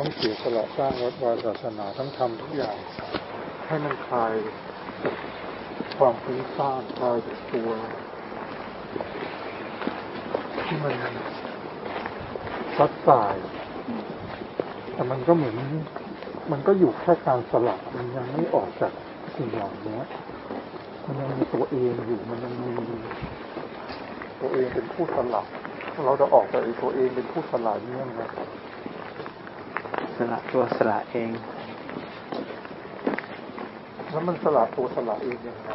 ทั้งเสียสละสร้างวัดวาศาสนาทั้งทำทุกอย่าง ให้มันคลายความฟุ้งซ่านคลายตัวที่มันซัดสายแต่มันก็เหมือน มันก็อยู่แค่การสลับมันยังไม่ออกจากสิ่งเหล่านี้มันยังมีตัวเองอยู่มันยังมีตัวเองเป็นผู้สลับเราจะออกจากตัวเองเป็นผู้สลับเนี่ยนะ สละตัวสละเอง แล้วมันสลับตัวสลับเองยังไง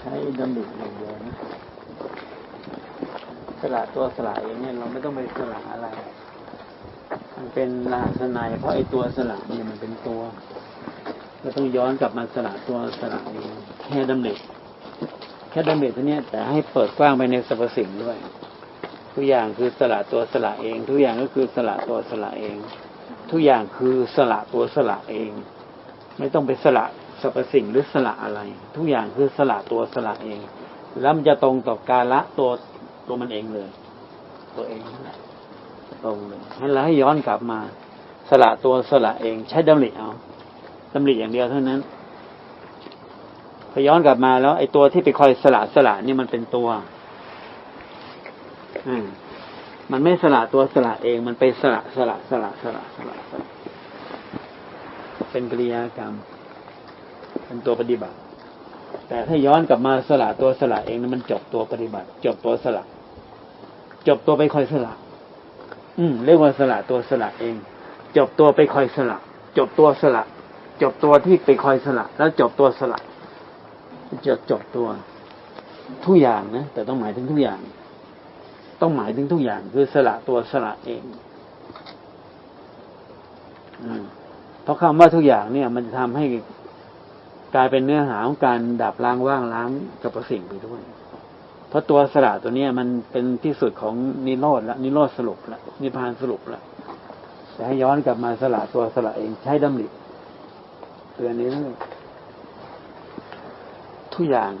ใช้ดำริอย่างเดียวนะสละตัวสละเองเนี่ยเราไม่ต้องไปสละอะไร มันเป็นลาสนายเพราะไอ้ตัวสละเนี่ยมันเป็นตัวเราต้องย้อนกลับมาสละตัวสละเองแค่ดำริแค่ดำริตัวเนี้ยแต่ให้เปิดกว้างไปในสรรพสิ่งด้วย ทุกอย่างคือสละตัวสละเอง ทุกอย่างก็คือสละตัวสละเอง ทุกอย่างคือสละตัวสละเอง ไม่ต้องไปสละสรรพสิ่งหรือสละอะไร ทุกอย่างคือสละตัวสละเอง แล้วมันจะตรงต่อการละตัวตัวมันเองเลย ตัวเองนั่นแหละตรงเลยให้เราให้ย้อนกลับมา สละตัวสละเอง ใช้ดำริเอาดำริอย่างเดียวเท่านั้นพอย้อนกลับมาแล้ว ไอ้ตัวที่ไปคอยสละสละนี่มันเป็นตัว อืม มันไม่สละตัวสละเอง มันไปสละสละสละสละสละสละเป็นกิริยากรรม เป็นตัวปฏิบัติ แต่ถ้าย้อนกลับมาสละตัวสละเองนั้นมันจบตัวปฏิบัติ จบตัวสละ จบตัวไปคอยสละ อืมเรียกว่าสละตัวสละเอง จบตัวไปคอยสละ จบตัวสละ จบตัวที่ไปคอยสละ แล้วจบตัวสละจะจบตัวทุกอย่างนะแต่ต้องหมายถึงทุกอย่าง ต้องหมายถึงทุกอย่าง คือสละตัวสละเองอเพราะคำว่าทุกอย่างเนี่ย มันจะทำให้กลายเป็นเนื้อหาของการดับล้างว่างล้างกับประสิ่งไปด้วย เพราะตัวสละตัวเนี้ยมันเป็นที่สุดของนิโรธละนิโรธสรุปละนิพพานสรุปละแต่ให้ย้อนกลับมาสละตัวสละเองใช้ดำริเตือนนี้ทุกอย่าง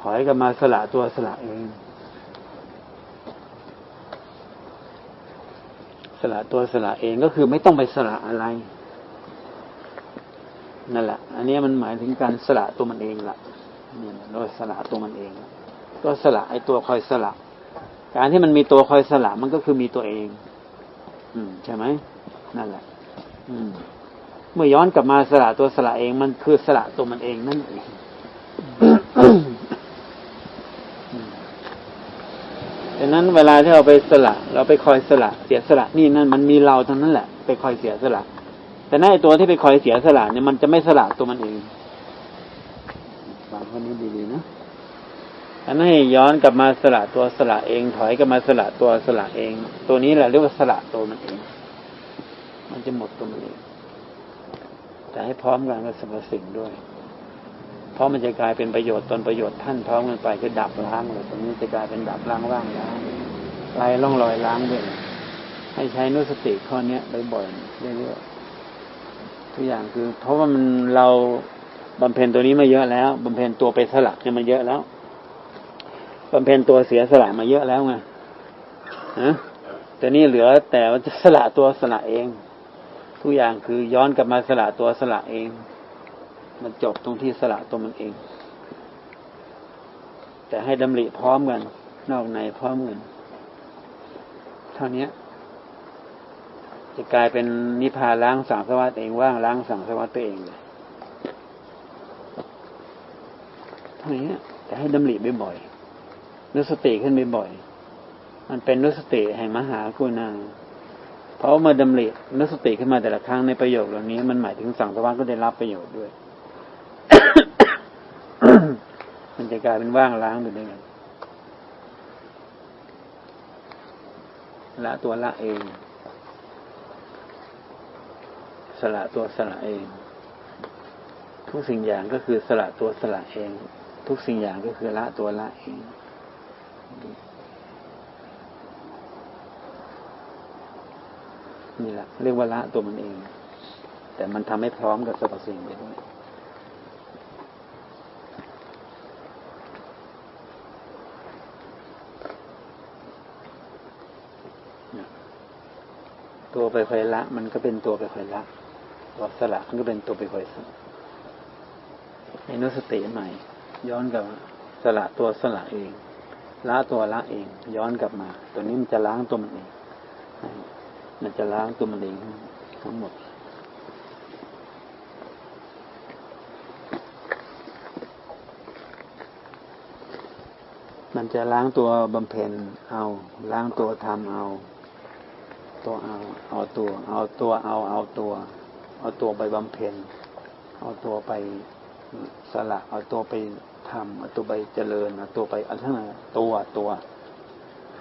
ถอยกลับมาสละตัวสละเอง สละตัวสละเองก็คือไม่ต้องไปสละอะไรนั่นแหละ อันนี้มันหมายถึงการสละตัวมันเองละเนี่ยโดยสละตัวมันเอง ก็สละไอ้ตัวคอยสละ การที่มันมีตัวคอยสละมันก็คือมีตัวเอง อืม ใช่ไหมนั่นแหละ อืม เมื่อย้อนกลับมาสละตัวสละเองมันคือสละตัวมันเองนั่นเองดัง นั้นเวลาที่เราไปสละ เราไปคอยสละเสียสละนี่นั่นมันมีเราทั้งนั้นแหละ ไปคอยเสียสละ แต่ในตัวที่ไปคอยเสียสละเนี่ยมันจะไม่สละตัวมันเองฟังคนนี้ดีๆนะอันนั้นให้ย้อนกลับมาสละตัวสละเอง ถอยกลับมาสละตัวสละเอง ตัวนี้แหละเรียกว่าสละตัวมันเอง มันจะหมดตัวมันเองแต่ให้พร้อมกันกับสรรพสิ่งด้วย ราะมันจะกลายเป็นประโยชน์ตนประโยชน์ท่านพร้อมกันไปคือดับล้างเลยตรงนี้จะกลายเป็นดับล้างว่างล้างไล่ล่องรอยล้างด้วยให้ใช้นุสติข้อเนี้ยบ่อยๆเรื่อยๆทุกอย่างคือ เพราะว่ามันเราบำเพ็ญตัวนี้มาเยอะแล้วบำเพ็ญตัวไปสลักเนี่ยมันเยอะแล้วบำเพ็ญตัวเสียสละมาเยอะแล้วไงฮะแต่นี่เหลือแต่ว่าจะสละตัวสละเอง ทุกอย่างคือย้อนกลับมาสละตัวสละเอง มันจบตรงที่สละตัวมันเอง แต่ให้ดำริพร้อมกัน นอกในพร้อมกันเท่านี้จะกลายเป็นนิพพานล้างสังสารวัฏเองว่างล้างสังสารวัฏตัวเองเลยเท่านี้แต่ให้ดำริบ่อยๆนึกสติขึ้นบ่อยๆมันเป็นนึกสติแห่งมหากุณาเพราะเมื่อดำรินึกสติขึ้นมาแต่ละครั้งในประโยคเหล่านี้ มันหมายถึงสังสารวัฏก็ได้รับประโยชน์ด้วย มันจะกลายเป็นว่างล้างไปได้ไงละตัวละเอง สละตัวสละเอง ทุกสิ่งอย่างก็คือสละตัวสละเอง ทุกสิ่งอย่างก็คือละตัวละเองนี่แหละเรียกว่าละตัวมันเอง แต่มันทำให้พร้อมกับสรรพสิ่งไปด้วย ตัวไปคอยละ มันก็เป็นตัวไปคอยละตัวสละมันก็เป็นตัวไปคอยสละในนุสติใหม่ ย้อนกลับสละตัวสละเอง ละตัวละเอง ย้อนกลับมา ตัวนี้มันจะล้างตัวมันเอง มันจะล้างตัวมันเองทั้งหมดมันจะล้างตัวบำเพ็ญเอา ล้างตัวทำเอา ตัวเอา เอาตัว เอาตัวเอา เอาตัว เอาตัวไปบำเพ็ญ เอาตัวไปสละ เอาตัวไปทำเอาตัวไปเจริญ เอาตัวไปอะไรทั้งนั้นตัวตัว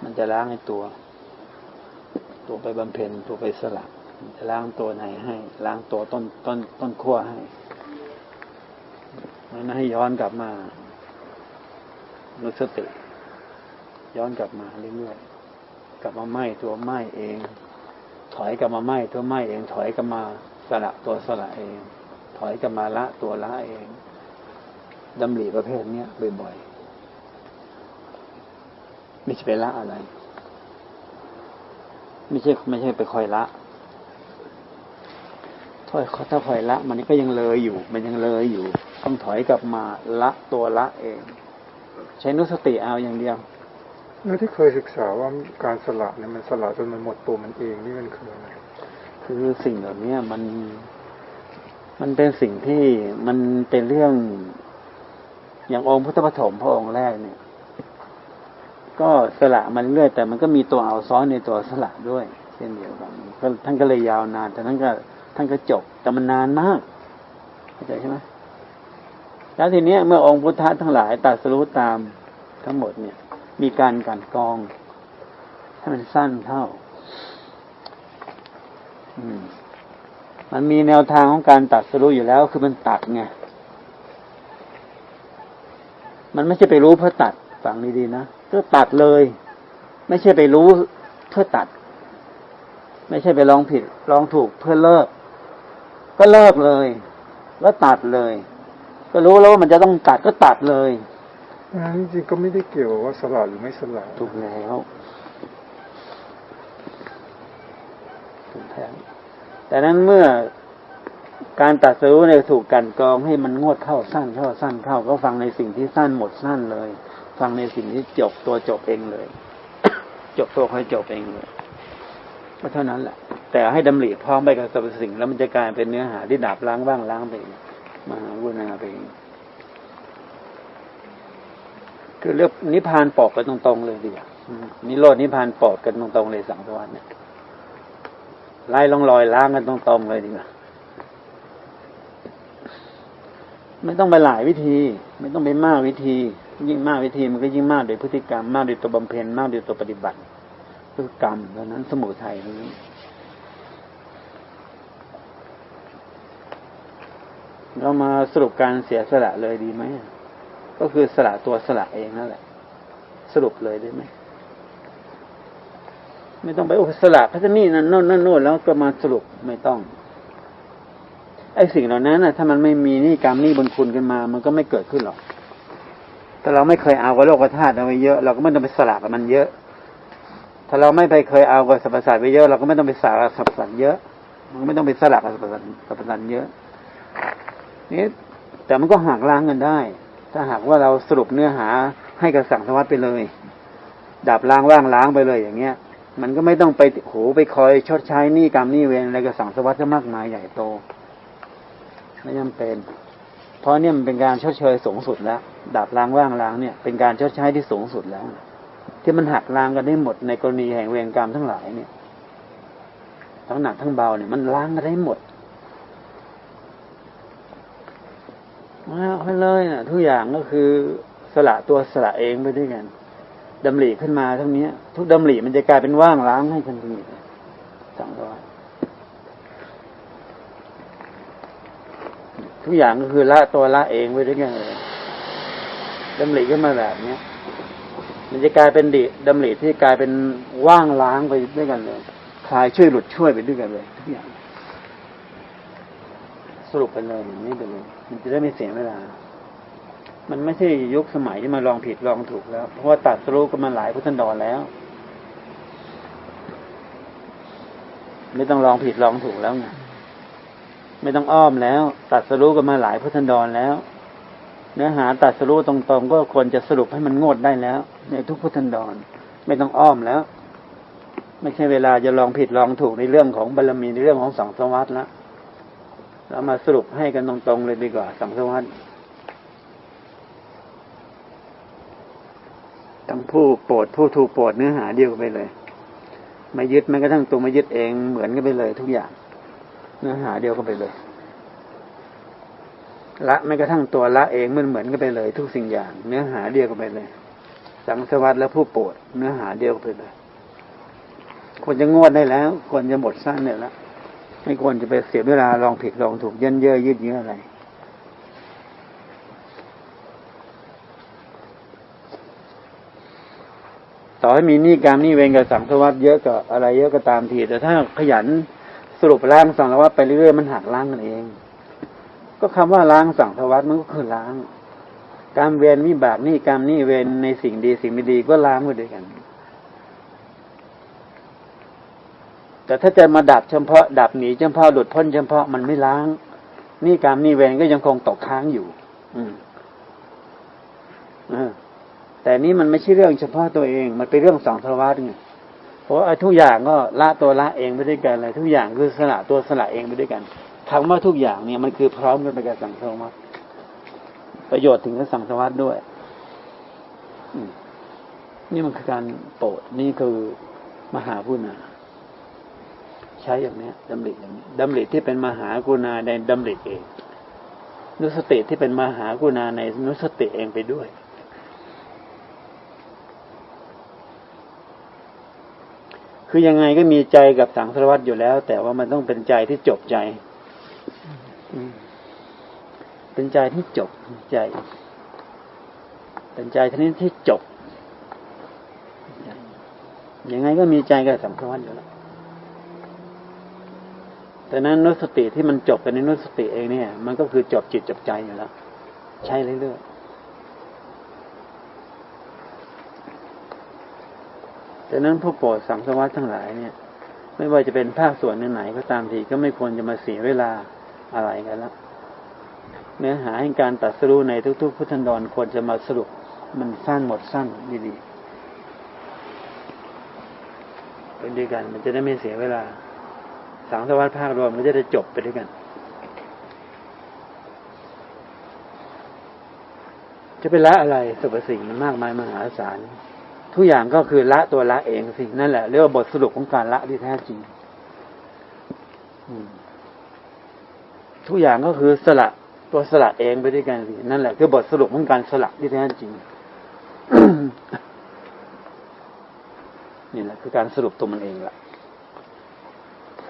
มันจะล้างไอ้ตัว ตัวไปบำเพ็ญ ตัวไปสละมันจะล้างตัวไหนให้ ล้างตัวต้นต้นต้นขั้วให้มันให้ย้อนกลับมารู้สติ ย้อนกลับมาเรื่อยๆกลับมาไหม้ตัวไหม้เอง อยกลับมาไหม้ตัวไหม้เอง ถอยกลับมาสละตัวสละเอง ถอยกลับมาละตัวละเองดำริประเภทเนี้ยบ่อยๆไม่ใช่ไปละอะไร ไม่ใช่ไม่ใช่ไปคอยละถ้าถ้าคอยละ มันก็ยังเลยอยู่ มันยังเลยอยู่ ต้องถอยกลับมาละตัวละเอง ใช้นุสติเอาอย่างเดียว แล้วที่เคยศึกษาว่าการสละเนี่ยมันสละจนมันหมดตัวมันเองนี่มันคืออะไรคือสิ่งเหล่านี้มันมันเป็นสิ่งที่มันเป็นเรื่องอย่างองค์พุทธปฐมพระองค์แรกเนี่ย ก็สละมันเรื่อยแต่มันก็มีตัวเอาซ้อนในตัวสละด้วย เช่นเดียวกันท่านก็เลยยาวนาน แต่ท่านก็ท่านก็จบแต่มันนานมากเข้าใจใช่ไหมแล้วทีเนี้ยเมื่อองค์พุทธะทั้งหลายตรัสรู้ตามทั้งหมดเนี่ย มีการกันกรอง ให้มันสั้นเท่า อืมมันมีแนวทางของการตัดสรู้อยู่แล้ว คือมันตัดไง มันไม่ใช่ไปรู้เพื่อตัดฟังดีๆนะก็ตัดเลย ไม่ใช่ไปรู้เพื่อตัด ไม่ใช่ไปลองผิด ลองถูกเพื่อเลิก ก็เลิกเลย แล้วตัดเลย ก็รู้แล้วว่ามันจะต้องตัดก็ตัดเลย งั้นจริงก็ไม่ได้เกี่ยวว่าสละหรือไม่สละถูกแล้วถูกแท้งแต่นั้นเมื่อการตัดสู้เนี่ยถูกกันกรองให้มันงวดเข้าสั้นเข้าสั้นเข้าก็ฟังในสิ่งที่สั้นหมดสั้นเลย ฟังในสิ่งที่จบตัวจบเองเลย จบตัวค่อยจบเองเลยก็เท่านั้นแหละ แต่ให้ดำริพร้อมไปกับสรรพสิ่ง แล้วมันจะกลายเป็นเนื้อหาที่ดับล้างบ้างล้างไปเองมหาวุณาไปเอง คือเรียกนิพพานปอกกันตรงๆเลยดีกว่านิโรดนิพพานปอกกันตรงๆเลยสังสวรรค์เนี่ยไล่ลองรอยล้างกันตรงๆเลยดีกว่าไม่ต้องไปหลายวิธี ไม่ต้องไปมากวิธี ยิ่งมากวิธีมันก็ยิ่งมากโดยพฤติกรรมมากโดยตัวบำเพ็ญมากโดยตัวปฏิบัติคือกรรมเพราะนั้นสมุทัยตรงนี้เรามาสรุปการเสียสละเลยดีไหม ก็คือสละตัวสละเองนั่นแหละ สรุปเลยได้ไหมไม่ต้องไปโอ้สละก็จะนี่นั่นโน่นนั่นโน่นแล้วก็มาสรุปไม่ต้องไอ้สิ่งเหล่านั้นนะถ้ามันไม่มีนี่กรรมนี่บุญคุณกันมา มันก็ไม่เกิดขึ้นหรอกถ้าเราไม่เคยเอากับโลกธาตุเอาไว้เยอะ เราก็ไม่ต้องไปสละกับมันเยอะ ถ้าเราไม่ไปเคยเอากับสรรพสัตว์ไว้เยอะ เราก็ไม่ต้องไปสละกับสรรพสัตว์เยอะ มันไม่ต้องไปสละกับสรรพสัตว์สรรพสัตว์เยอะนี่แต่มันก็หักล้างกันได้ ถ้าหากว่าเราสรุปเนื้อหาให้กับสังสวัสดิ์ไปเลย ดับล้างว่างล้างไปเลยอย่างเงี้ย มันก็ไม่ต้องไปโหไปคอยชดใช้หนี้กรรมหนี้เวรอะไรกับสังสวัสดิ์ก็มากมายใหญ่โตไม่จำเป็น เพราะเนี่ยมันเป็นการชดเชยสูงสุดแล้วดับล้างว่างล้างเนี่ย เป็นการชดใช้ที่สูงสุดแล้ว ที่มันหักล้างกันได้หมดในกรณีแห่งเวรกรรมทั้งหลายเนี่ยทั้งหนักทั้งเบาเนี่ยมันล้างกันได้หมด มาไปเลยนะทุกอย่างก็คือสละตัวสละเองไปด้วยกันดำริขึ้นมาทั้งนี้ทุกดำริมันจะกลายเป็นว่างล้างให้ทันทีสังวรทุกอย่างก็คือละตัวละเองไปด้วยกันเลยดำริขึ้นมาแบบเนี้ยมันจะกลายเป็นดิดำริที่กลายเป็นว่างล้างไปด้วยกันเลยคลายช่วยหลุดช่วยไปด้วยกันเลยทุกอย่าง สรุปไปเลยอย่างนี้ไปเลย มันจะได้ไม่เสียเวลา มันไม่ใช่ยุคสมัยที่มาลองผิดลองถูกแล้ว เพราะว่าตัดสรู้กันมาหลายพุทธันดรแล้ว ไม่ต้องลองผิดลองถูกแล้วไงไม่ต้องอ้อมแล้ว ตัดสรู้กันมาหลายพุทธันดรแล้ว เนื้อหาตัดสรู้ตรงๆ ก็ควรจะสรุปให้มันงดได้แล้ว ในทุกพุทธันดร ไม่ต้องอ้อมแล้ว ไม่ใช่เวลาจะลองผิดลองถูกในเรื่องของบารมีในเรื่องของสังสวัสดิ์แล้ว เรามาสรุปให้กันตรงๆเลยดีกว่า สังสวัสดิ์ทั้งผู้โปรดผู้ถูกโปรดเนื้อหาเดียวกันไปเลย ไม่ยึดแม้กระทั่งตัวไม่ยึดเองเหมือนกันไปเลย ทุกอย่าง เนื้อหาเดียวกันไปเลย ละแม้กระทั่งตัวละเองมันเหมือนกันไปเลย ทุกสิ่งอย่าง เนื้อหาเดียวกันไปเลย สังสวัสดิ์และผู้โปรดเนื้อหาเดียวกันไปเลยควรจะงวดได้แล้วควรจะหมดสั้นเนี่ยแล้ว ไม่ควรจะไปเสียเวลาลองผิดลองถูกเยันเย่อยืดเยื้ออะไร ต่อให้มีหนี้กรรมหนี้เวรกับสังสวัสดิ์เยอะกับอะไร เยอะก็ตามที แต่ถ้าขยันสรุปล้างสังสวัสดิ์ไปเรื่อยๆมันหักล้างกันเอง ก็คำว่าล้างสังสวัสดิ์มันก็คือล้าง การเวรวิบากหนี้กรรมหนี้เวรในสิ่งดีสิ่งไม่ดีก็ล้างไปด้วยกัน แต่ถ้าจะมาดับเฉพาะ ดับหนีเฉพาะหลุดพ้นเฉพาะมันไม่ล้าง นี่กรรมนี่เวรก็ยังคงตกค้างอยู่ อืมแต่นี่มันไม่ใช่เรื่องเฉพาะตัวเอง มันเป็นเรื่องสองทวัตไงเพราะว่าทุกอย่างก็ละตัวละเองไปด้วยกันเลยทุกอย่างคือสละตัวสละเองไปด้วยกันคำว่าทุกอย่างเนี่ยมันคือพร้อมกันไปกับสังสารวัตประโยชน์ถึงกับสังสารวัตด้วยนี่มันคือการโปรดนี่คือมหาพุนา ใช้อย่างนี้ดำริอย่างนี้ดำริที่เป็นมหากรุณาในดำริเอง นุสติที่เป็นมหากรุณาในนุสติเองไปด้วย คือยังไงก็มีใจกับสังสารวัตรอยู่แล้ว แต่ว่ามันต้องเป็นใจที่จบใจเป็นใจที่จบใจ เป็นใจชนิดที่จบ ยังไงก็มีใจกับสังสารวัตรอยู่แล้ว แต่นั้นนุสติที่มันจบกันในนุสติเองเนี่ย มันก็คือจบจิตจบใจอยู่แล้ว ใช่เรื่อยๆแต่นั้นผู้โปรดสังสารวัตทั้งหลายเนี่ย ไม่ว่าจะเป็นภาคส่วนไหนก็ตามทีก็ไม่ควรจะมาเสียเวลาอะไรกันแล้วเนื้อหาแห่งการตัดสรู้ในทุก ๆ พุทธันดรควรจะมาสรุปมันสั้นหมดสั้นดีๆเป็นด้วยกันมันจะได้ไม่เสียเวลา สังสารวัตภาครวมมันจะได้จบไปด้วยกัน จะเป็นละอะไรสรรพสิ่งมากมายมหาศาลทุกอย่างก็คือละตัวละเองสินั่นแหละเรียกว่าบทสรุปของการละที่แท้จริงทุกอย่างก็คือสละตัวสละเองไปด้วยกันสินั่นแหละคือบทสรุปของการสละที่แท้จริงนี่แหละคือการสรุปตัวมันเองละ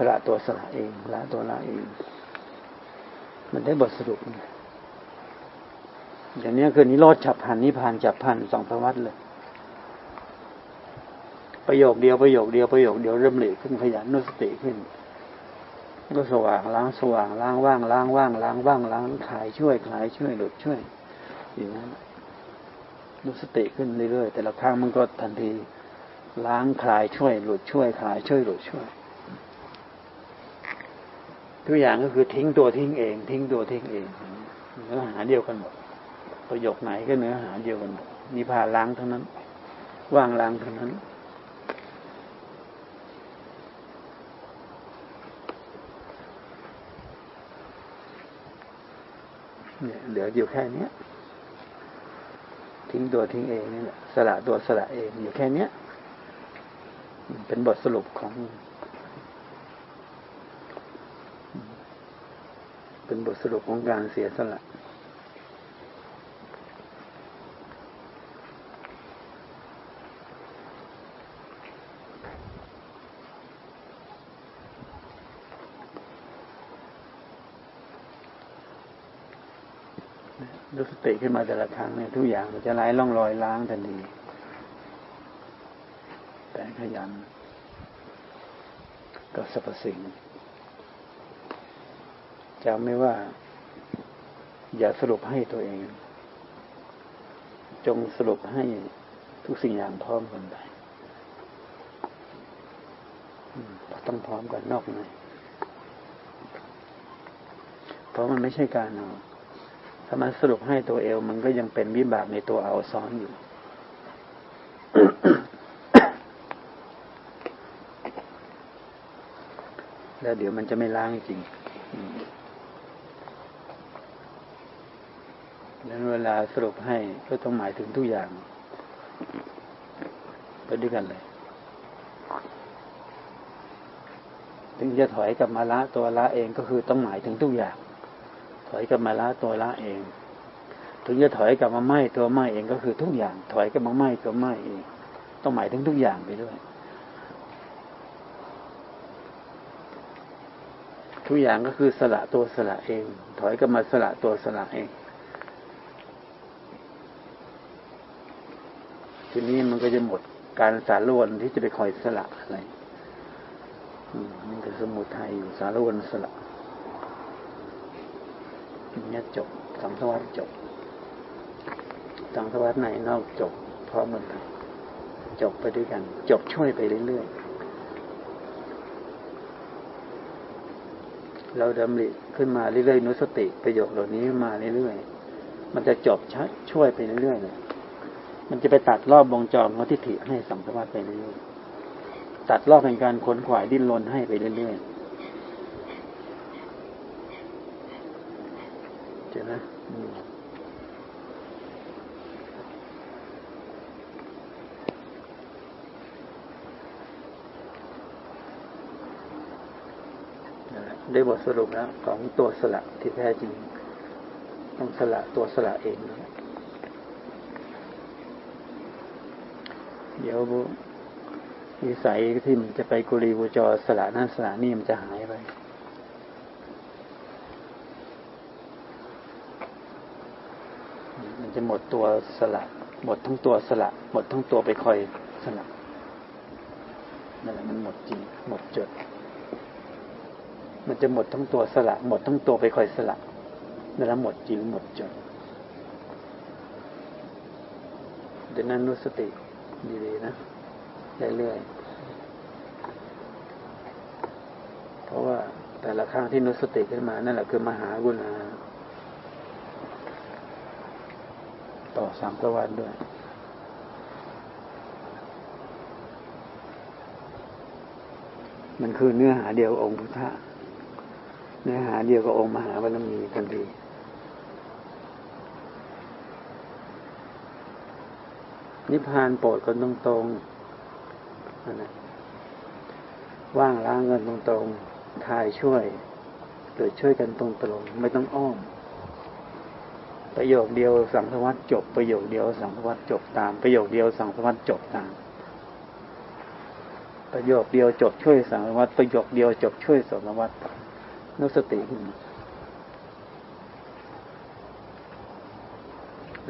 สละตัวสละเองละตัวละเอง มันได้บทสรุปอย่างนี้คือนิโรธฉับพันนิพพานฉับพันสองพระวัตเลย ประโยคเดียวประโยคเดียวประโยคเดียวเริ่มเหลขึ้นขยันนุสติขึ้นก็สว่างล้างสว่างล้างว่างล้างว่างล้างว่างล้างขายช่วยขายช่วยหลุดช่วยอย่างนั้นนุสติขึ้นเรื่อยๆแต่ละครั้งมันก็ทันทีล้างคลายช่วยหลุดช่วยคลายช่วยหลุดช่วย ทุกอย่างก็คือทิ้งตัวทิ้งเอง ทิ้งตัวทิ้งเองเนื้อหาเดียวกันหมดประโยคไหนก็เนื้อหาเดียวกันหมดนิพพานล้างเท่านั้น ว่างล้างเท่านั้นเนี่ยเหลืออยู่แค่เนี้ย ทิ้งตัวทิ้งเองนี่แหละสละตัวสละเองอยู่แค่เนี้ย เป็นบทสรุปของ เป็นบทสรุปของการเสียสละรู้สติขึ้นมาแต่ละครั้งเนี่ยทุกอย่างมันจะไล่ล่องรอยล้างทันทีแต่ขยันก็สรรพสิ่ง จำไม่ว่า อย่าสรุปให้ตัวเอง จงสรุปให้ทุกสิ่งอย่างพร้อมกันไปต้องพร้อมกับนอกในเพราะมันไม่ใช่การเอาถ้ามันสรุปให้ตัวเอว มันก็ยังเป็นวิบากในตัวเอาซ้อนอยู่แล้วเดี๋ยวมันจะไม่ล้างจริงอืมแล้ว เวลาสรุปให้ก็ต้องหมายถึงทุกอย่าง ไปด้วยกันเลยถึงจะถอยกลับมาละตัวละเองก็คือต้องหมายถึงทุกอย่าง ถอยกลับมาละตัวละเอง ถึงจะถอยกลับมาไหมตัวไหมเองก็คือทุกอย่าง ถอยกลับมาไหมตัวไหมเอง ต้องหมายถึงทุกอย่างไปด้วย ทุกอย่างก็คือสละตัวสละเอง ถอยกลับมาสละตัวสละเอง ทีนี้มันก็จะหมดการสารวนที่จะไปคอยสละอะไรนี่คือสมุทัยอยู่สารวนสละเนี่ยจบสังสวัสดจบสังสวัสดไหนนอกจบพร้อมกันจบไปด้วยกัน จบช่วยไปเรื่อยๆเราดำริขึ้นมาเรื่อยๆนุสติประโยคเหล่านี้มาเรื่อยๆมันจะจบชัดช่วยไปเรื่อยๆเลย มันจะไปตัดรอบวงจรของทิฏฐิให้สังสวัสไปเรื่อยๆตัดรอบเป็นการขนขวายดิ้นรนให้ไปเรื่อยๆเจ๋งนะนะได้บทสรุปแล้วของตัวสละที่แท้จริง ต้องสละตัวสละเองนะ เดี๋ยวนิสัยที่มันจะไปกุลีกุจอสละนั่นสละนี่มันจะหายไป มันจะหมดตัวสละ หมดทั้งตัวสละ หมดทั้งตัวไปคอยสละนั่นแหละมันหมดจริง หมดจด มันจะหมดทั้งตัวสละ หมดทั้งตัวไปคอยสละนั่นแหละหมดจริงหมดจดเดี๋ยวนั้นรู้สติ ดีๆนะเรื่อยๆเพราะว่าแต่ละครั้งที่นุสติขึ้นมา นั่นแหละคือมหากุณาต่อสามประวัติด้วยมันคือเนื้อหาเดียวองค์พุทธะ เนื้อหาเดียวกับองค์มหาบารมีทันที นิพพานโปรดคนตรงๆนั่นะว่างล้างเงินตรงๆทายช่วย หรือช่วยกันตรงๆไม่ต้องอ้อม ประโยคเดียวสังสวัสดจบ ประโยคเดียวสังสวัสดจบตาม ประโยคเดียวสังสวัสดจบตาม ประโยคเดียวจบช่วยสังสวัสดประโยคเดียวจบช่วยสังสวัสดนึกสติขึ้น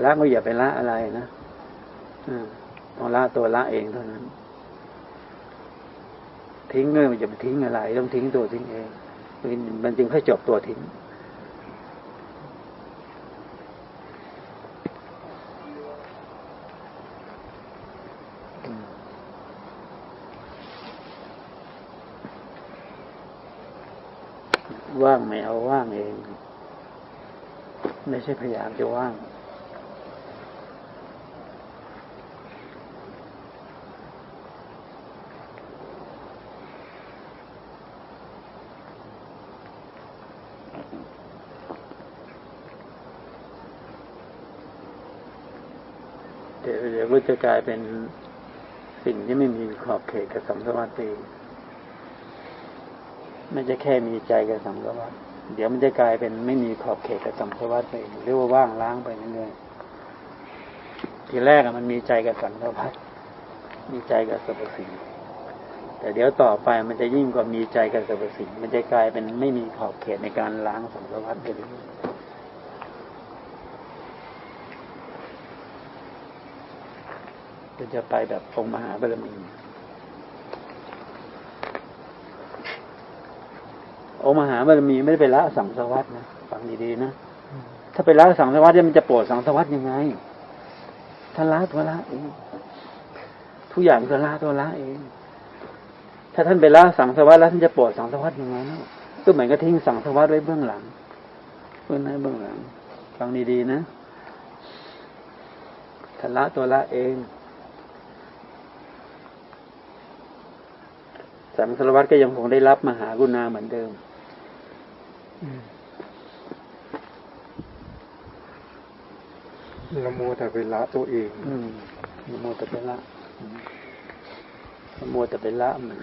ละก็อย่าไปละอะไรนะ เอาละตัวละเองเท่านั้น ทิ้งเลยมันจะไปทิ้งอะไร ต้องทิ้งตัวทิ้งเอง มันจึงค่อยจบตัวทิ้งว่างไม่เอาว่างเอง ไม่ใช่พยายามจะว่าง เดี๋ยวเดี๋ยวก็ จะกลายเป็นสิ่งที่ไม่มีขอบเขตกับสัมสวัสเองไม่จะแค่มีใจกับสัมสวัสเดี๋ยวมันจะกลายเป็นไม่มีขอบเขตกับสัมสวัสดิ์ไปเองเรียกว่าว่างล้างไปเรื่อยๆทีแรกอะมันมีใจกับสัมสวัสมีใจกับสรรพสิ่งแต่เดี๋ยวต่อไปมันจะยิ่งกว่ามีใจกับสรรพสิ่งมันจะกลายเป็นไม่มีขอบเขตในการล้างสัมสวัสไปเรื่อย ก็จะไปแบบองค์มหาบารมีองค์มหาบารมีไม่ได้ไปละสังสวัสดนะฟังดีๆนะถ้าไปละสังสวัสดเนี่ยมันจะโปรดสังสวัสดยังไงถ้าละตัวละเองทุกอย่างตัวละตัวละเอง ถ้าท่านไปละสังสารวัตแล้วท่านจะโปรดสังสารวัตยังไงเนาะก็เหมือนกับทิ้งสังสารวัตไว้เบื้องหลังเบื้องหน้าเบื้องหลังฟังดีๆนะท่านละตัวละเอง สังสารวัตก็ยังคงได้รับมหากรุณาเหมือนเดิมละโมวแต่ไปละตัวเองอืมโมวแต่ไปละอืมโมวแต่ไปละมัน